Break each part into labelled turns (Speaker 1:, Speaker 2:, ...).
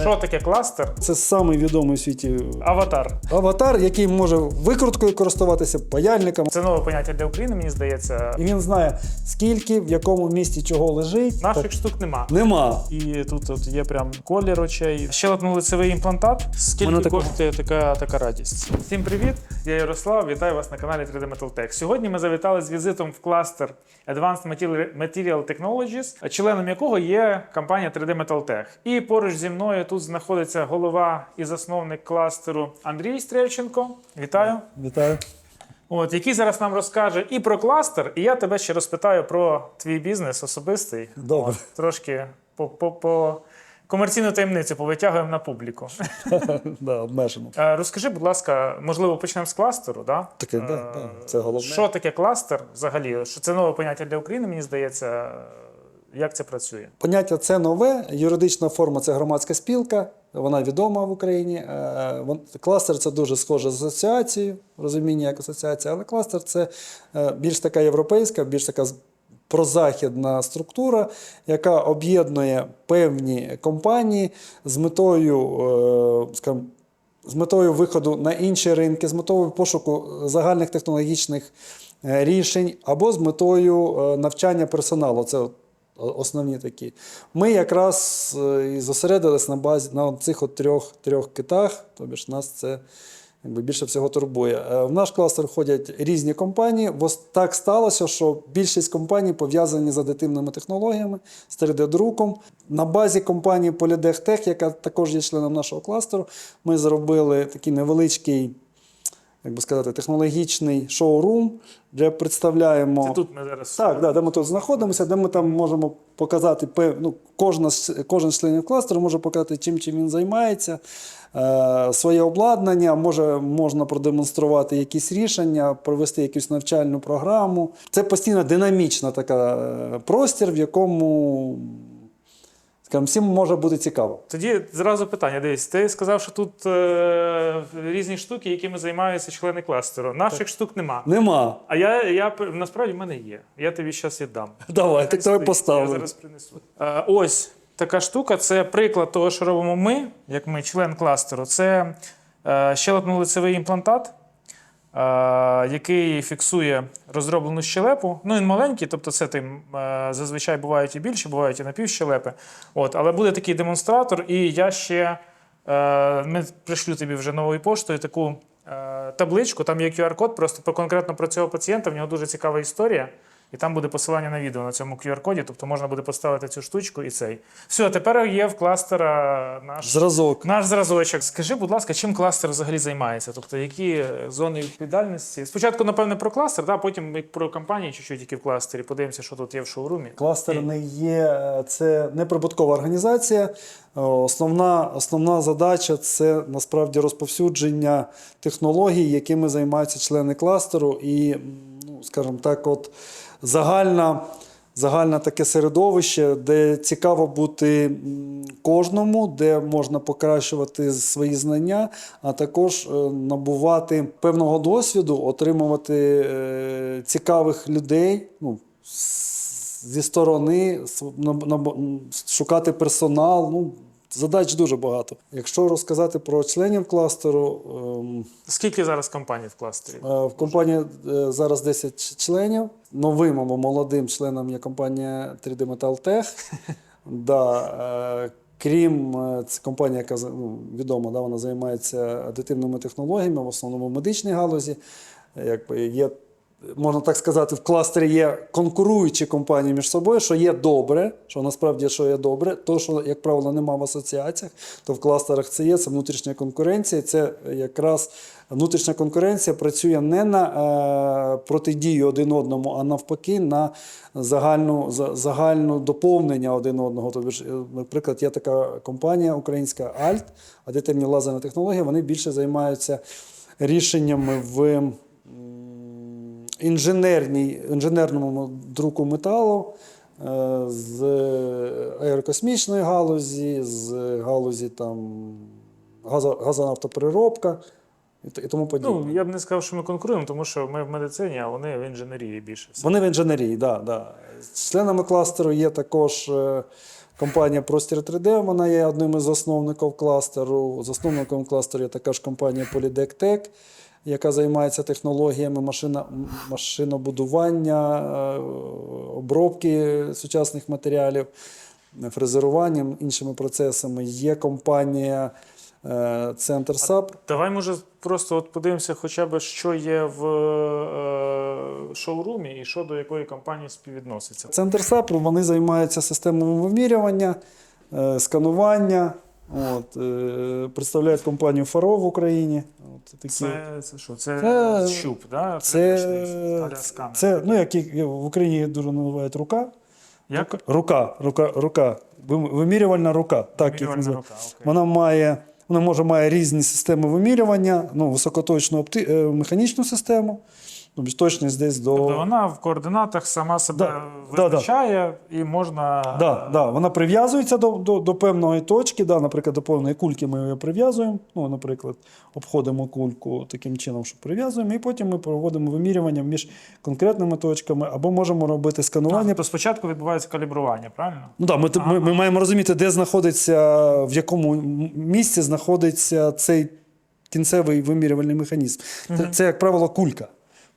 Speaker 1: Що таке кластер?
Speaker 2: Це самий відомий у світі
Speaker 1: Аватар.
Speaker 2: аватар, який може викруткою користуватися, паяльником.
Speaker 1: Це нове поняття для України, мені здається.
Speaker 2: І він знає, скільки, в якому місці чого лежить.
Speaker 1: Наших
Speaker 2: Так,
Speaker 1: штук нема.
Speaker 2: Нема.
Speaker 1: І тут от є прям колір очей. Щелепно-лицевий імплантат. Скільки
Speaker 2: Мене тако-
Speaker 1: коштує така, така радість? Всім привіт! Я Ярослав. Вітаю вас на каналі 3D Metal Tech. Сьогодні ми завітали з візитом в кластер Advanced Material Technologies, членом якого є компанія 3D Metal Tech. І поруч зі мною тут знаходиться голова і засновник кластеру Андрій Стрельченко. Вітаю!
Speaker 2: Вітаю.
Speaker 1: От, який зараз нам розкаже і про кластер, і я тебе ще розпитаю про твій бізнес особистий.
Speaker 2: Добре.
Speaker 1: От, трошки по, по, по комерційну таємницю повитягуємо на публіку.
Speaker 2: да, обмежено.
Speaker 1: Е, Розкажи, будь ласка, можливо, почнемо з кластеру. Да?
Speaker 2: Таке, да,
Speaker 1: Е,
Speaker 2: да, це головне.
Speaker 1: Що таке кластер взагалі? Що це нове поняття для України, мені здається. Як це працює?
Speaker 2: Поняття це нове. Юридична форма це громадська спілка. Вона відома в Україні. Е, Кластер це дуже схоже з асоціацією, розуміння як асоціація, але кластер це е, більш така європейська, більш така прозахідна структура, яка об'єднує певні компанії з метою, е, скажімо, з метою виходу на інші ринки, з метою пошуку загальних технологічних рішень або з метою навчання персоналу. Це основні такі. Ми якраз е, і зосередились на базі на цих от трьох, трьох китах, тобі ж нас це якби більше всього турбує. Е, В наш кластер входять різні компанії. Так сталося, що більшість компаній пов'язані з адитивними технологіями, з 3D-друком. На базі компанії Polydech Tech, яка також є членом нашого кластеру, ми зробили такий невеличкий. Як би сказати, технологічний шоурум, де представляємо.
Speaker 1: Це тут ми зараз.
Speaker 2: Так, да, де ми тут знаходимося, де ми там можемо показати ну, кожна, кожен з членів кластеру може показати, чим, чим він займається, е, своє обладнання, може, можна продемонструвати якісь рішення, провести якусь навчальну програму. Це постійно динамічна така е, простір, в якому скажімо, всім може бути цікаво.
Speaker 1: Тоді зразу питання. Дивись, ти сказав, що тут е, різні штуки, якими займаються члени кластеру. Наших штук нема.
Speaker 2: Нема.
Speaker 1: А я, я насправді в мене є. Я тобі зараз віддам.
Speaker 2: Давай, так
Speaker 1: Стоїть,
Speaker 2: давай
Speaker 1: Я зараз принесу. Е, ось така штука. Це приклад того, що робимо ми, як ми, член кластеру. Це е, щелепно-лицевий імплантат, е, який фіксує розроблену щелепу. Ну, він маленький, тобто це тим, е, зазвичай бувають і більше, бувають і напівщелепи. От, але буде такий демонстратор, і я ще е, ми пришлю тобі вже новою поштою таку. е, Табличку, там є QR-код, просто конкретно про цього пацієнта. В нього дуже цікава історія. І там буде посилання на відео на цьому QR-коді, тобто можна буде поставити цю штучку і цей. Все, тепер є в кластера наш,
Speaker 2: Зразок.
Speaker 1: наш зразочок. Скажи, будь ласка, чим кластер взагалі займається? Тобто, які зони відповідальності? Спочатку, напевне, про кластер, да? потім як про компанії чуть-чуть, які в кластері. Подивимося, що тут є в шоурумі.
Speaker 2: Кластер не є це неприбуткова організація. Е, Основна, основна задача це насправді розповсюдження технологій, якими займаються члени кластеру, і, ну, скажімо так, от загальна. Загальне таке середовище, де цікаво бути кожному, де можна покращувати свої знання, а також е, набувати певного досвіду, отримувати е, цікавих людей. Ну, зі сторони шукати персонал. Ну, задач дуже багато. Якщо розказати про членів кластеру, ем,
Speaker 1: Скільки зараз компаній в кластері?
Speaker 2: е, в компанії е, зараз 10 членів. Новим або молодим членом є компанія 3D Metal Tech. Да, е, Крім це компанія, яка ну, відома, да, вона займається адитивними технологіями, в основному в медичній галузі. Якби є, можна так сказати, в кластері є конкуруючі компанії між собою, що є добре, що насправді що є добре. То, що, як правило, нема в асоціаціях, то в кластерах це є, це внутрішня конкуренція. Це якраз внутрішня конкуренція працює не на е, протидію один одному, а навпаки, на загальну, за, загальну доповнення один одного. Тобто, е, наприклад, є така компанія українська Альт, адитивні лазерні технології, вони більше займаються рішеннями в інженерній, інженерному друку металу. е, З аерокосмічної галузі, з галузі там, газо, і, тому подібне.
Speaker 1: Ну, я б не сказав, що ми конкуруємо, тому що ми в медицині, а вони в інженерії більше.
Speaker 2: Вони в інженерії, да, да. Членами кластеру є також е, компанія Простір 3D, вона є одним із засновників кластеру. Засновником кластеру є така ж компанія Polydeck Tech, яка займається технологіями машина, машинобудування, е, обробки сучасних матеріалів, фрезеруванням, іншими процесами. Є компанія е, Центр САП.
Speaker 1: Давай, може, просто от подивимося, хоча б що є в е, шоурумі і що до якої компанії співвідноситься.
Speaker 2: Центр САП вони займаються системами вимірювання, е, сканування. От, е, представляють компанію Фаро в Україні. От, такі.
Speaker 1: Це, це що? Це,
Speaker 2: Це-
Speaker 1: щуп, да?
Speaker 2: Це,
Speaker 1: Тридцятий
Speaker 2: це, ну, як в Україні дуже називають рука.
Speaker 1: Як?
Speaker 2: Рука, рука, рука. Вимірювальна рука. Так,
Speaker 1: Вимірювальна
Speaker 2: називають.
Speaker 1: рука, окей.
Speaker 2: Вона має, вона може має різні системи вимірювання, ну, високоточну опти, е, механічну систему, тобто точність десь до.
Speaker 1: Тобто вона в координатах сама себе
Speaker 2: Да, да, да.
Speaker 1: і можна.
Speaker 2: Да, да, вона прив'язується до, до, до певної точки, да, наприклад, до певної кульки ми її прив'язуємо. Ну, наприклад, обходимо кульку таким чином, що прив'язуємо, і потім ми проводимо вимірювання між конкретними точками, або можемо робити сканування.
Speaker 1: Тобто спочатку відбувається калібрування, правильно?
Speaker 2: Ну, да, ми, ми, ми маємо розуміти, де знаходиться, в якому місці знаходиться цей кінцевий вимірювальний механізм. Це, це, як правило, кулька.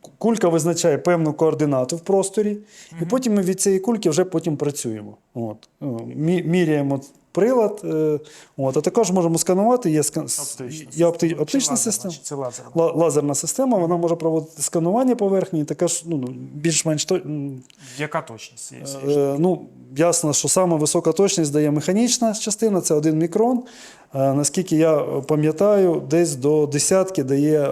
Speaker 2: Ку- Кулька визначає певну координату в просторі, і потім ми від цієї кульки вже потім працюємо. От. Мі- Міряємо прилад, е, от, а також можемо сканувати. Є, скан...
Speaker 1: Оптична
Speaker 2: є опти... Оптична система.
Speaker 1: Це лазерна.
Speaker 2: Лазерна система, вона може проводити сканування поверхні, така ж ну, ну, більш-менш то-
Speaker 1: Яка точність є?
Speaker 2: Е, Ну, ясно, що саме висока точність дає механічна частина, це 1 мікрон. Е, Наскільки я пам'ятаю, десь до десятки дає е,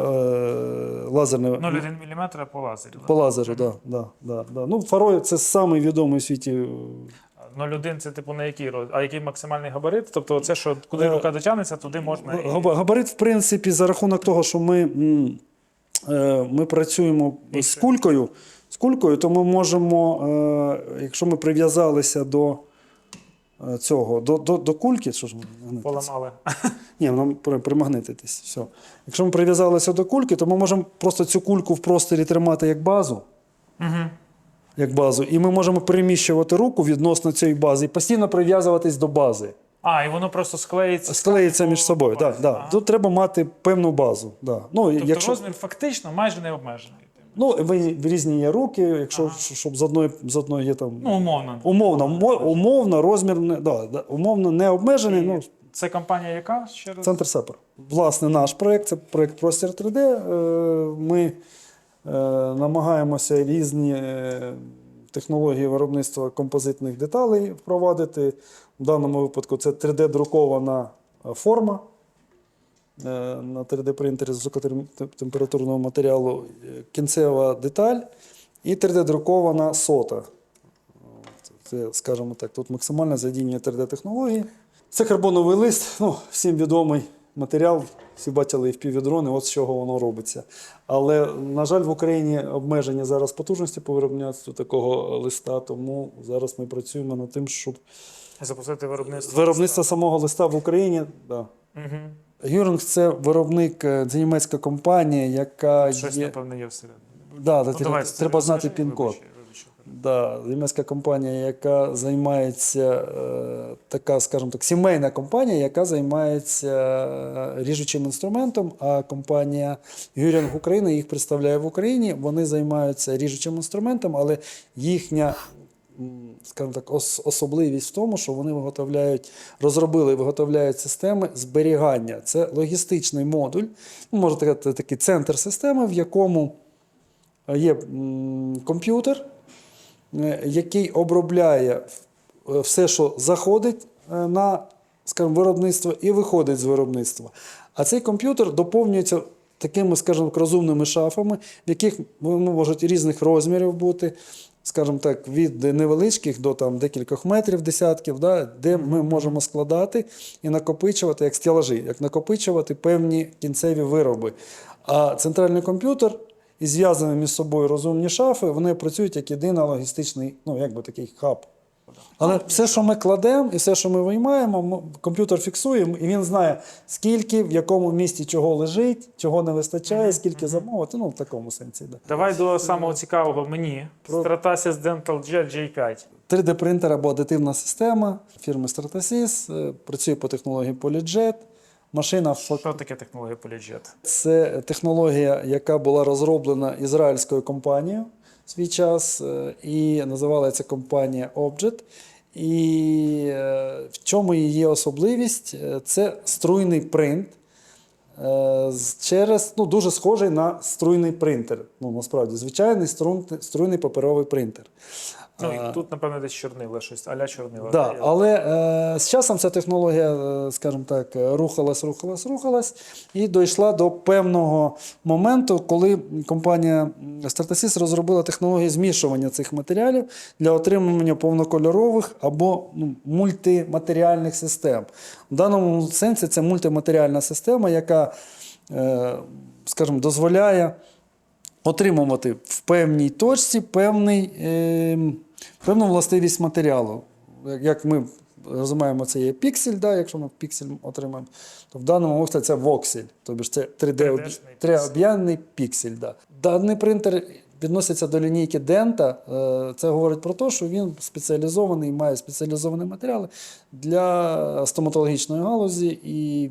Speaker 2: лазерне
Speaker 1: 0,1 мм по лазері.
Speaker 2: по лазеру. Да, да, да, да. Ну, Фарой це самий відомий у світі. Е,
Speaker 1: 0,1 це типу на який роз... А який максимальний габарит? Тобто, це що куди
Speaker 2: Е,
Speaker 1: рука дотягнеться, туди можна. і-
Speaker 2: Габарит, в принципі, за рахунок того, що ми, е, ми працюємо з кулькою, з кулькою, то ми можемо, е, якщо ми прив'язалися до цього, до, до, до кульки, що ж ми?
Speaker 1: Поламали.
Speaker 2: Ні, воно при- примагнититись. Все. Якщо ми прив'язалися до кульки, то ми можемо просто цю кульку в просторі тримати як базу.
Speaker 1: Угу.
Speaker 2: Як базу, і ми можемо переміщувати руку відносно цієї бази і постійно прив'язуватись до бази.
Speaker 1: А, і воно просто склеїться.
Speaker 2: Склеїться між собою.
Speaker 1: по
Speaker 2: Да, да. Тут треба мати певну базу. Да. Ну,
Speaker 1: Тобто
Speaker 2: якщо,
Speaker 1: розмір фактично майже не обмежений.
Speaker 2: ну, ви- різні є руки, якщо щоб з одної, з одної є там.
Speaker 1: Ну, умовно.
Speaker 2: Умовно, умовно, розмір не, да, умовно не обмежений. Ну,
Speaker 1: Це компанія яка? Ще раз?
Speaker 2: Центр Сепар. Власне, наш проєкт це проєкт Простір 3D. Е, Ми намагаємося різні е, технології виробництва композитних деталей впровадити. В даному випадку це 3D-друкована е, форма е, на 3D-принтері з високотемпературного матеріалу, е, кінцева деталь і 3D-друкована сота. Це, скажімо так, тут максимальне задіння 3D-технології. Це карбоновий лист, ну, всім відомий матеріал. Всі бачили FPV-дрони, от з чого воно робиться. Але, на жаль, в Україні обмеження зараз потужності по виробництву такого листа, тому зараз ми працюємо над тим, щоб
Speaker 1: Запустити виробництво.
Speaker 2: виробництво самого листа в Україні. Да.
Speaker 1: Угу.
Speaker 2: Юринг це виробник, е, це німецька компанія, яка
Speaker 1: Щось,
Speaker 2: є.
Speaker 1: напевно, є всередині.
Speaker 2: Да,
Speaker 1: Ну,
Speaker 2: треба,
Speaker 1: давай,
Speaker 2: треба знати пін-код. Да, німецька компанія, яка займається е, така, скажімо так, сімейна компанія, яка займається е, ріжучим інструментом. А компанія Гюрінг України їх представляє в Україні. Вони займаються ріжучим інструментом, але їхня. Скажімо так, ос- особливість в тому, що вони виготовляють, розробили і виготовляють системи зберігання. Це логістичний модуль, ну, можна сказати, такий центр системи, в якому є м, комп'ютер, е, який обробляє е, все, що заходить е, на скажімо, виробництво і виходить з виробництва. А цей комп'ютер доповнюється такими, скажімо, розумними шафами, в яких вони можуть різних розмірів бути, скажімо так, від невеличких до там, декількох метрів, десятків, да, де ми можемо складати і накопичувати, як стелажі, як накопичувати певні кінцеві вироби. А центральний комп'ютер і зв'язані між собою розумні шафи, вони працюють як єдиний логістичний, ну, якби такий хаб. Але все, що ми кладемо, і все, що ми виймаємо, комп'ютер фіксує, і він знає, скільки, в якому місці чого лежить, чого не вистачає, скільки замовити. Ну, в такому сенсі. Да.
Speaker 1: Давай до самого цікавого мені.
Speaker 2: Про-
Speaker 1: Stratasys Dental Jet J5.
Speaker 2: 3D-принтер або адитивна система фірми Stratasys, е, працює по технології PolyJet. Машина
Speaker 1: Що таке технологія PolyJet?
Speaker 2: Це технологія, яка була розроблена ізраїльською компанією в свій час, е, і називалася компанія Objet. І е, в чому її особливість? Е, Це струйний принт. Через ну, дуже схожий на струйний принтер. Ну, насправді, звичайний струн- струйний паперовий принтер.
Speaker 1: Ну, і тут, напевно, десь чорнила, щось, аля чорнила.
Speaker 2: Да, але е, з часом ця технологія, е, скажімо так, е, рухалась, рухалась, рухалась і дійшла до певного моменту, коли компанія м, розробила технологію змішування цих матеріалів для отримання повнокольорових або ну, мультиматеріальних систем. В даному сенсі це мультиматеріальна система, яка, е, скажімо, дозволяє отримувати в певній точці певний, е, певну властивість матеріалу. Як- ми розуміємо, це є піксель, да, якщо ми піксель отримаємо, то в даному випадку це воксель, тобто це 3D,
Speaker 1: 3D-шний
Speaker 2: 3D-об'ємний піксель. Да. Даний принтер відноситься до лінійки Дента. Це говорить про те, що він спеціалізований, має спеціалізовані матеріали для стоматологічної галузі і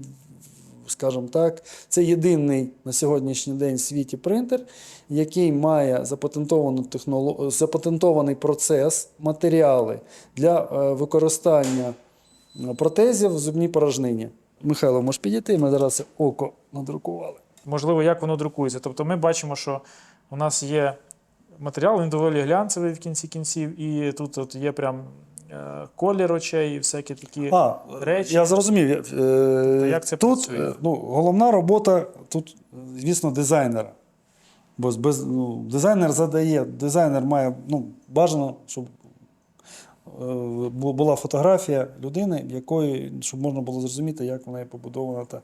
Speaker 2: скажімо так, це єдиний на сьогоднішній день в світі принтер, який має запатентовану технолог... запатентований процес, матеріали для е, використання е, протезів в зубній порожнині. Михайло, можеш підійти? Ми зараз око надрукували.
Speaker 1: Можливо, як воно друкується. Тобто ми бачимо, що у нас є матеріал, він доволі глянцевий в кінці кінців, і тут от є прям колір очей і всякі такі.
Speaker 2: А,
Speaker 1: речі.
Speaker 2: я зрозумів. Е,
Speaker 1: як це
Speaker 2: тут
Speaker 1: працює?
Speaker 2: е, ну, головна робота тут, е, звісно, дизайнера. Бо без, ну, дизайнер задає, дизайнер має ну, бажано, щоб е, була фотографія людини, якої, щоб можна було зрозуміти, як вона є побудована. Та,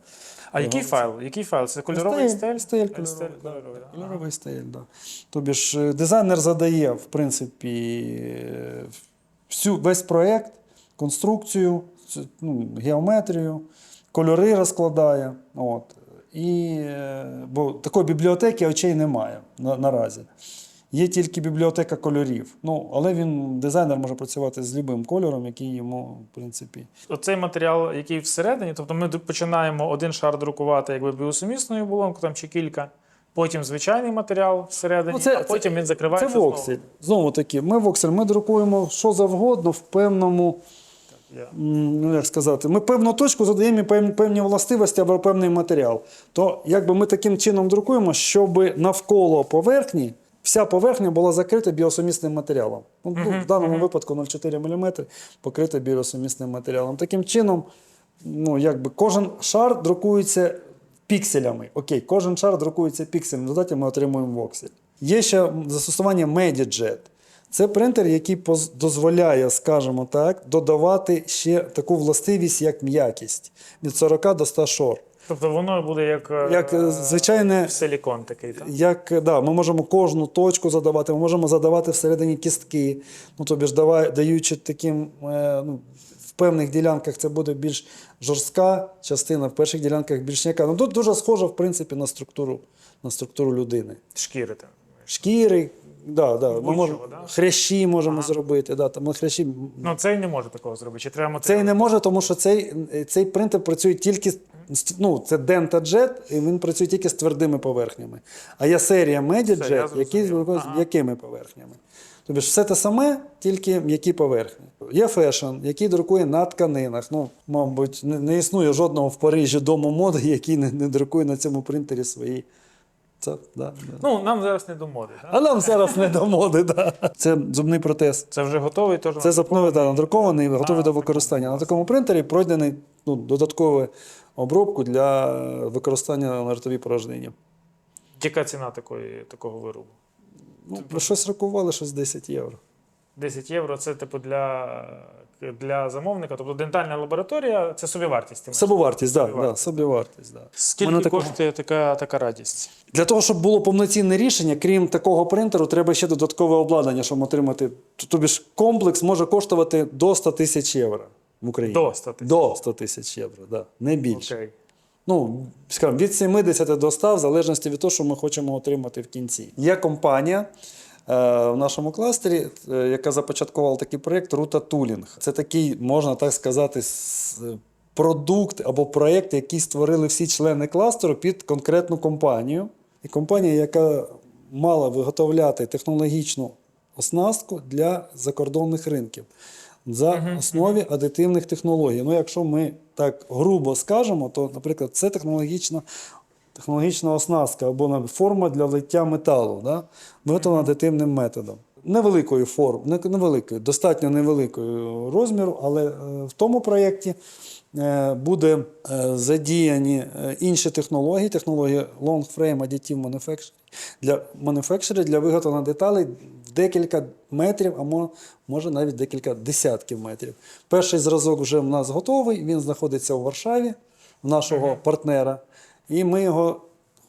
Speaker 1: А який файл? Який файл? Це кольоровий стиль?
Speaker 2: Стиль,
Speaker 1: Стиль
Speaker 2: кольоровий,
Speaker 1: кольоровий, да.
Speaker 2: Кольоровий стиль, да. Тобі ж е, дизайнер задає, в принципі, е, всю, весь проєкт, конструкцію, ну, геометрію, кольори розкладає. От. І, е, бо такої бібліотеки очей немає на, наразі. Є тільки бібліотека кольорів. Ну, але він, дизайнер може працювати з будь-яким кольором, який йому, в принципі.
Speaker 1: Оцей матеріал, який всередині, тобто ми починаємо один шар друкувати якби біосумісною оболонку там чи кілька, потім звичайний матеріал всередині,
Speaker 2: Ну, це-
Speaker 1: а потім він закривається.
Speaker 2: Це
Speaker 1: знову.
Speaker 2: воксель. Знову таки, ми воксель, ми друкуємо що завгодно в певному. М, ну як сказати, ми певну точку задаємо певні, певні властивості або певний матеріал. То якби ми таким чином друкуємо, щоб навколо поверхні вся поверхня була закрита біосумісним матеріалом. Ну, ну, в даному випадку 0,4 мм покрита біосумісним матеріалом. Таким чином, ну, якби кожен шар друкується пікселями. Окей, кожен шар друкується пікселем. В результаті ми отримуємо воксель. Є ще застосування MediJet. Це принтер, який дозволяє, скажімо так, додавати ще таку властивість, як м'якість від 40 до 100 шор.
Speaker 1: Тобто воно буде як, е,
Speaker 2: Як е, звичайне,
Speaker 1: силікон такий. Так?
Speaker 2: як да, ми можемо кожну точку задавати, ми можемо задавати всередині кістки. Ну, тобі ж давай, даючи таким, е, ну, певних ділянках це буде більш жорстка частина, в перших ділянках більш м'яка. Ну, тут дуже схоже, в принципі, на структуру, на структуру людини.
Speaker 1: Шкіри там.
Speaker 2: Шкіри, да, да, ми можемо,
Speaker 1: да?
Speaker 2: хрящі можемо зробити. Да, там, хрящі,
Speaker 1: Ну, цей не може такого зробити. Чи треба
Speaker 2: цей не може, тому що цей, цей принтер працює тільки ну, це DentaJet, і він працює тільки з твердими поверхнями. А є серія
Speaker 1: зрозумів.
Speaker 2: які з
Speaker 1: Ага.
Speaker 2: м'якими поверхнями. Тобто все те саме, тільки м'які поверхні. Є фешн, який друкує на тканинах. Ну, мабуть, не, не існує жодного в Парижі дому моди, який не, не друкує на цьому принтері свої. Це, да, да.
Speaker 1: Ну, нам зараз не до моди. Так?
Speaker 2: А нам зараз не до моди. Да. Це зубний протез.
Speaker 1: Це вже готовий, теж
Speaker 2: Це запновий да, надрукований готовий
Speaker 1: А,
Speaker 2: до використання. На такому принтері пройдений ну, додаткову обробку для використання на ротовій порожнині.
Speaker 1: Яка ціна такої, такого виробу?
Speaker 2: Ну, щось рахували, щось 10 євро.
Speaker 1: 10 євро це типу для, для замовника. Тобто дентальна лабораторія це собівартість. ти?
Speaker 2: Собівартість, так, да, да,
Speaker 1: Собівартість.
Speaker 2: Да.
Speaker 1: Скільки
Speaker 2: Мене такого-
Speaker 1: коштує така, така радість?
Speaker 2: Для того, щоб було повноцінне рішення, крім такого принтеру, треба ще додаткове обладнання, щоб отримати. Тобі ж комплекс може коштувати до 100 тисяч євро в Україні.
Speaker 1: До 100 тисяч.
Speaker 2: До 100 тисяч євро, да. не більше.
Speaker 1: Окей.
Speaker 2: Ну, скажімо, від 70 до 100, в залежності від того, що ми хочемо отримати в кінці. Є компанія. е, В нашому кластері, е, яка започаткувала такий проєкт Рута Тулінг. Це такий, можна так сказати, продукт або проєкт, який створили всі члени кластеру під конкретну компанію. І компанія, яка мала виготовляти технологічну оснастку для закордонних ринків за основі адитивних технологій. Ну, якщо ми так грубо скажемо, то, наприклад, це технологічна, технологічна оснастка або форма для лиття металу, да? виготовлена адитивним методом. Невеликої форми, не- невеликої, достатньо невеликої розміру, але е, в тому проєкті е, буде е, задіяні інші технології, технології Long Frame Additive Manufacturing для manufacturing для виготовлення деталей декілька метрів, а мо- може навіть декілька десятків метрів. Перший зразок вже в нас готовий, він знаходиться у Варшаві, в нашого партнера, і ми його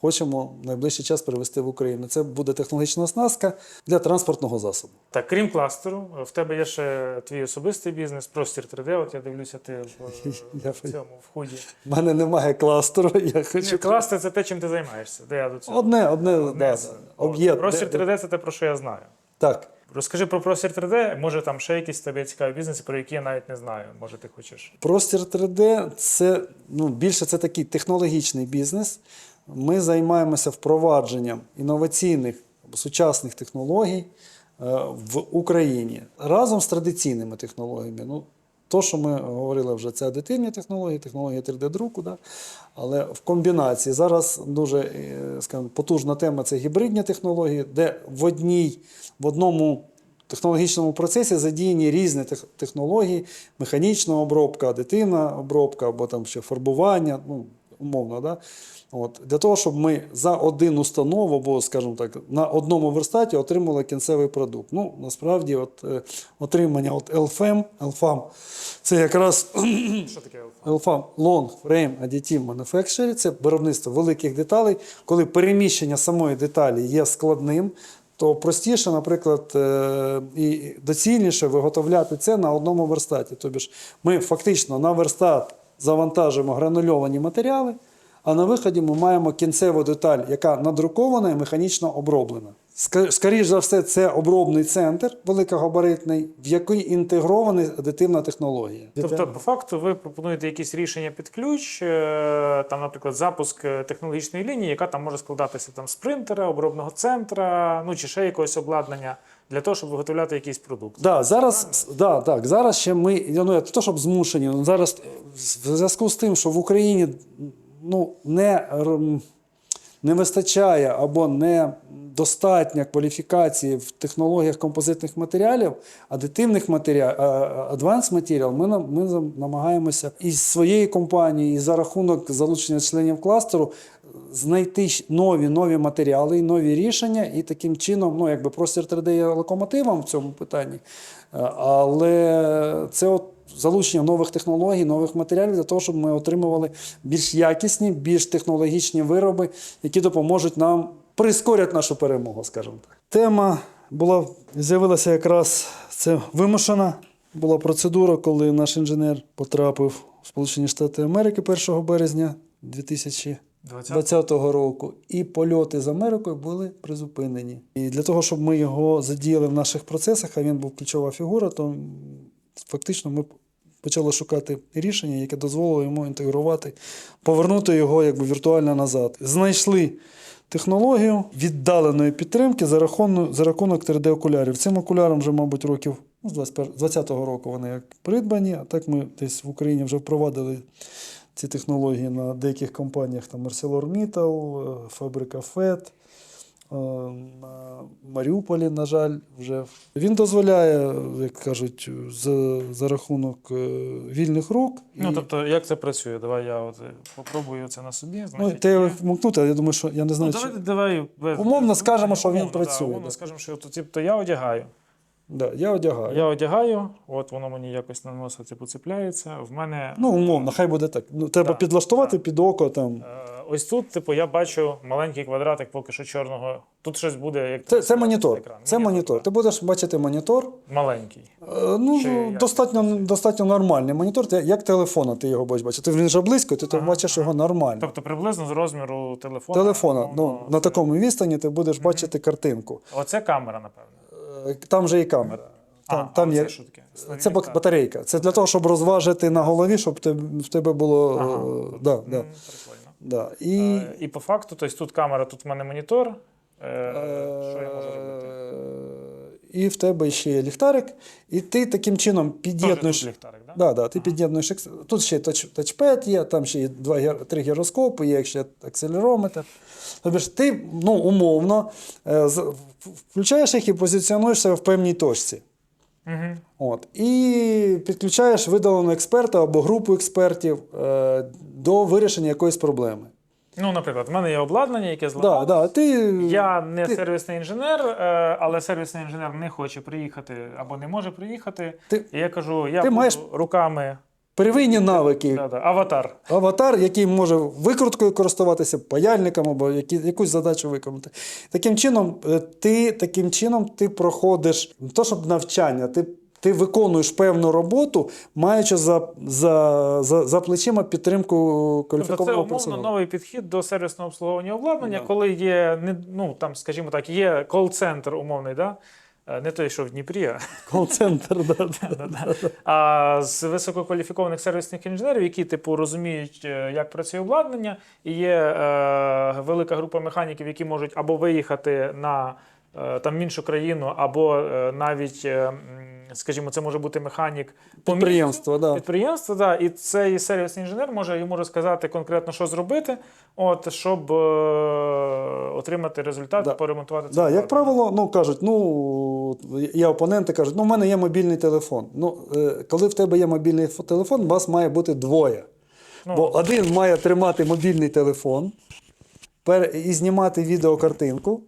Speaker 2: хочемо в найближчий час перевести в Україну. Це буде технологічна оснастка для транспортного засобу.
Speaker 1: Так, крім кластеру, в тебе є ще твій особистий бізнес, простір 3D. От я дивлюся, ти в,
Speaker 2: Я-
Speaker 1: в цьому в ході.
Speaker 2: У мене немає кластеру, я хочу.
Speaker 1: Кластер це те, чим ти займаєшся. Де я до цього?
Speaker 2: Одне, одне, да,
Speaker 1: це.
Speaker 2: да, об'єкт.
Speaker 1: Простір
Speaker 2: де-
Speaker 1: 3D це те, про що я знаю.
Speaker 2: Так.
Speaker 1: Розкажи про простір 3D, може там ще якісь тебе цікаві бізнеси, про які я навіть не знаю. Може, ти хочеш.
Speaker 2: Простір 3D це ну, більше це такий технологічний бізнес. Ми займаємося впровадженням інноваційних сучасних технологій е, в Україні разом з традиційними технологіями. Ну, то, що ми говорили вже, це адитивні технології, технології 3D-друку, да? але в комбінації зараз дуже е, скажімо, потужна тема це гібридні технології, де в одній, в одному технологічному процесі задіяні різні технології: механічна обробка, адитивна обробка або там ще фарбування, ну, умовно. Да? От. Для того, щоб ми за один установ, або, скажімо так, на одному верстаті отримали кінцевий продукт. Ну, насправді, от, е, отримання от LFM, LFAM, це якраз
Speaker 1: Що таке?
Speaker 2: LFAM Long Frame Additive Manufacturing це виробництво великих деталей. Коли переміщення самої деталі є складним, то простіше, наприклад, е, і доцільніше виготовляти це на одному верстаті. Тобто ж ми фактично на верстат завантажимо гранульовані матеріали, а на виході ми маємо кінцеву деталь, яка надрукована і механічно оброблена. Ска- Скоріш за все, це обробний центр великогабаритний, в який інтегрована адитивна технологія.
Speaker 1: Тобто, по факту, ви пропонуєте якісь рішення під ключ, е, там, наприклад, запуск е, технологічної лінії, яка там може складатися там, з принтера, обробного центра, ну чи ще якогось обладнання для того, щоб виготовляти якийсь продукт.
Speaker 2: Да, зараз, да, так, зараз ще ми, ну, не то, щоб змушені, зараз в зв'язку з тим, що в Україні ну, не, не вистачає або не достатня кваліфікації в технологіях композитних матеріалів, адитивних матеріалів, advanced матеріал, ми, ми намагаємося із своєї компанії, і за рахунок залучення членів кластеру знайти нові нові матеріали і нові рішення, і таким чином, ну якби простір 3D є локомотивом в цьому питанні, е, але це от залучення нових технологій, нових матеріалів для того, щоб ми отримували більш якісні, більш технологічні вироби, які допоможуть нам прискорять нашу перемогу, скажімо так. Тема була з'явилася якраз це вимушена. Була процедура, коли наш інженер потрапив в Сполучені Штати Америки 1 березня 2020 року, і польоти з Америкою були призупинені. І для того, щоб ми його задіяли в наших процесах, а він був ключова фігура, то фактично ми почали шукати рішення, яке дозволило йому інтегрувати, повернути його якби віртуально назад. Знайшли технологію віддаленої підтримки за рахунок, за рахунок 3D-окулярів. Цим окулярам вже, мабуть, років ну, з 21 20-го року вони як придбані, а так ми десь в Україні вже впровадили ці технології на деяких компаніях, там ArcelorMittal, фабрика FED, е, на Маріуполі, на жаль, вже. Він дозволяє, як кажуть, за, за рахунок е, вільних рук.
Speaker 1: Ну,
Speaker 2: і-
Speaker 1: тобто, як це працює? Давай я от е, попробую це на собі.
Speaker 2: ну, ти
Speaker 1: я-
Speaker 2: вмкнути, я думаю, що я не
Speaker 1: Ну,
Speaker 2: знаю.
Speaker 1: давай,
Speaker 2: чи...
Speaker 1: давай без-
Speaker 2: Умовно скажемо, що він
Speaker 1: умовно,
Speaker 2: працює,
Speaker 1: Да, умовно скажемо, що тобто, я одягаю.
Speaker 2: Да, я одягаю.
Speaker 1: Я одягаю, от воно мені якось на носа типу цепляється. В мене
Speaker 2: Ну, умовно, хай буде так. Ну, треба
Speaker 1: Так,
Speaker 2: підлаштувати
Speaker 1: так.
Speaker 2: під око там.
Speaker 1: е, ось тут, типу, я бачу маленький квадратик поки що чорного. Тут щось буде як
Speaker 2: Це, це монітор.
Speaker 1: екран.
Speaker 2: Це монітор. Ти будеш бачити монітор.
Speaker 1: маленький.
Speaker 2: Е, Ну,
Speaker 1: Чи як?
Speaker 2: достатньо, достатньо нормальний монітор. Ти, як телефона ти його будеш бачити. Він же близько, ти
Speaker 1: Ага,
Speaker 2: бачиш його нормально.
Speaker 1: Тобто приблизно з розміру телефона.
Speaker 2: Телефона, ну,
Speaker 1: умовно,
Speaker 2: на такому відстані ти будеш бачити картинку.
Speaker 1: Оце камера, напевно.
Speaker 2: Е, Там же і камера. Там,
Speaker 1: а,
Speaker 2: там є.
Speaker 1: це що таке?
Speaker 2: Це батарейка. Це для того, щоб розважити на голові, щоб в тебе було.
Speaker 1: Ага.
Speaker 2: е, Да, да,
Speaker 1: Прикольно.
Speaker 2: да. І,
Speaker 1: Е, І по факту, тобто тут камера, тут в мене монітор. Е, Що я можу робити?
Speaker 2: е, і в тебе ще є ліхтарик, і ти таким чином під'єднуєш.
Speaker 1: ліхтарик, да?
Speaker 2: Да, да, ти під'єднуєш. Тут ще тач, тачпед є, там ще є два, гір- три гіроскопи, є ще акселерометр. Тобто ти ну, умовно включаєш їх і позиціонуєш себе в певній точці.
Speaker 1: Угу.
Speaker 2: От. І підключаєш видаленого експерта або групу експертів е, до вирішення якоїсь проблеми.
Speaker 1: Ну, наприклад, в мене є обладнання, яке
Speaker 2: Да, да, ти,
Speaker 1: Я не
Speaker 2: ти-
Speaker 1: сервісний інженер, е, але сервісний інженер не хоче приїхати або не може приїхати.
Speaker 2: Ти-
Speaker 1: І я кажу, я
Speaker 2: ти
Speaker 1: буду
Speaker 2: маєш-
Speaker 1: руками
Speaker 2: первинні навики.
Speaker 1: да, да, аватар.
Speaker 2: Аватар, який може викруткою користуватися, паяльником або які, якусь задачу виконати. Таким чином, е, ти, таким чином ти проходиш не то, щоб навчання, ти, ти виконуєш певну роботу, маючи за, за, за, за плечима підтримку
Speaker 1: Тобто це умовно новий підхід до сервісного обслуговування обладнання,
Speaker 2: Да.
Speaker 1: коли є ну там, скажімо так, є кол-центр умовний, да? Е, не той, що в Дніпрі, а
Speaker 2: Кол-центр. Да, да.
Speaker 1: Да-да. А з висококваліфікованих сервісних інженерів, які типу розуміють, е, як працює обладнання, і є е, велика група механіків, які можуть або виїхати на е, там іншу країну, або е, навіть, е, скажімо, це може бути механік.
Speaker 2: Підприємство, да.
Speaker 1: Підприємство, да, і цей сервісний інженер може йому розказати конкретно, що зробити, от, щоб е, отримати результат,
Speaker 2: Да.
Speaker 1: поремонтувати це.
Speaker 2: Да, як правило, ну кажуть, ну є опоненти кажуть, ну в мене є мобільний телефон. Ну, е, коли в тебе є мобільний фо- телефон, вас має бути двоє.
Speaker 1: Ну,
Speaker 2: Бо один має тримати мобільний телефон і знімати відеокартинку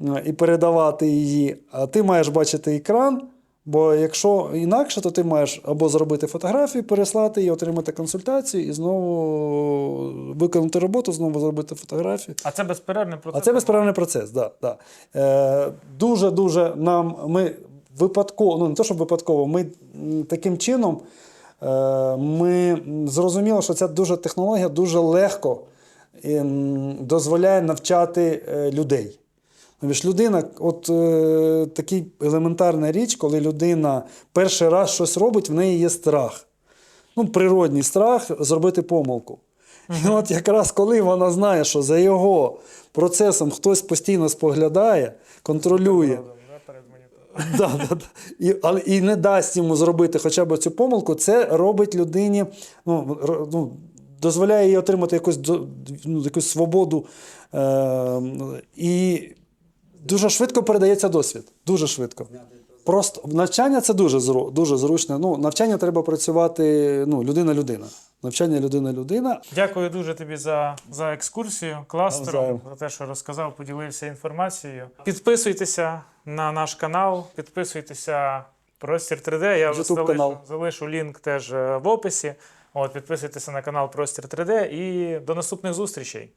Speaker 2: е, і передавати її, а ти маєш бачити екран. Бо якщо інакше, то ти маєш або зробити фотографію, переслати і отримати консультацію, і знову виконати роботу, знову зробити фотографію.
Speaker 1: А це безперервний процес.
Speaker 2: А це безперервний процес, да, да. Е, дуже-дуже нам ми випадково, ну не то, щоб випадково, ми таким чином е, ми зрозуміли, що ця дуже технологія дуже легко ем, дозволяє навчати е, людей. Тобто ж людина, от е, такий елементарна річ, коли людина перший раз щось робить, в неї є страх. Ну, природній страх зробити помилку. І от якраз коли вона знає, що за його процесом хтось постійно споглядає, контролює,
Speaker 1: Да,
Speaker 2: да, да, да, і, але, і не дасть йому зробити хоча б цю помилку, це робить людині, ну, ну, дозволяє їй отримати якусь, ну, якусь свободу. Е, і дуже швидко передається досвід. Дуже швидко. Просто навчання це дуже, зру- дуже зручно. Ну, навчання треба працювати ну, людина-людина. Навчання людина-людина.
Speaker 1: Дякую дуже тобі за, за екскурсію кластером,
Speaker 2: Навзаєм.
Speaker 1: за те, що розказав, поділився інформацією. Підписуйтеся на наш канал, підписуйтеся Простір 3D. Я залишу,
Speaker 2: канал.
Speaker 1: залишу лінк теж е, в описі. От, підписуйтеся на канал Простір 3D і до наступних зустрічей.